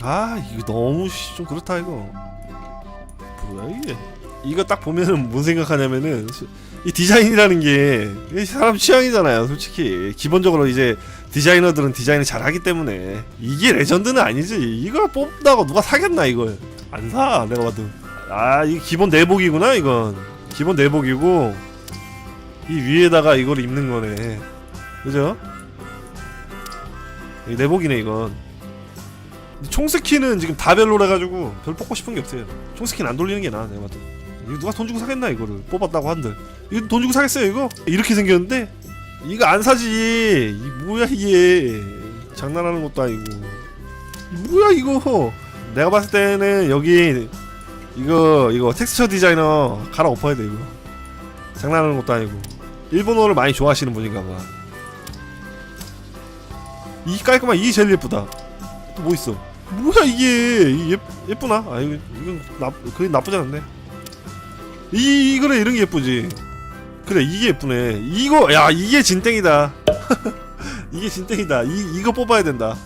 아 이거 너무 씨, 좀 그렇다 이거. 뭐야 이게. 이거 딱 보면은 뭔 생각하냐면은 이 디자인이라는 게 사람 취향이잖아요 솔직히. 기본적으로 이제 디자이너들은 디자인을 잘하기 때문에. 이게 레전드는 아니지. 이걸 뽑다가 누가 사겠나 이걸. 안 사 내가 봐도. 아 이게 기본 내복이구나 이건. 기본 내복이고 이 위에다가 이걸 입는 거네. 그죠? 이 내복이네 이건 총 스킨은 지금 다 별로라 가지고 별 뽑고 싶은 게 없어요. 총 스킨 안 돌리는 게 나아 내가 봐도. 이거 누가 돈 주고 사겠나 이거를 뽑았다고 한들. 이거 돈 주고 사겠어요 이거? 이렇게 생겼는데 이거 안 사지. 이 뭐야 이게 장난하는 것도 아니고. 이 뭐야 이거? 내가 봤을 때는 여기 이거 이거 텍스처 디자이너 갈아 엎어야 돼 이거. 장난하는 것도 아니고. 일본어를 많이 좋아하시는 분인가 봐. 이 깔끔한 이 제일 예쁘다. 또 뭐 있어? 뭐야 이게. 이 예, 예쁘나? 아 이거 이건 나 그게 나쁘지 않은데. 이 이거래 이런 게 예쁘지. 그래 이게 예쁘네. 이거 야 이게 진땡이다. 이게 진땡이다. 이 이거 뽑아야 된다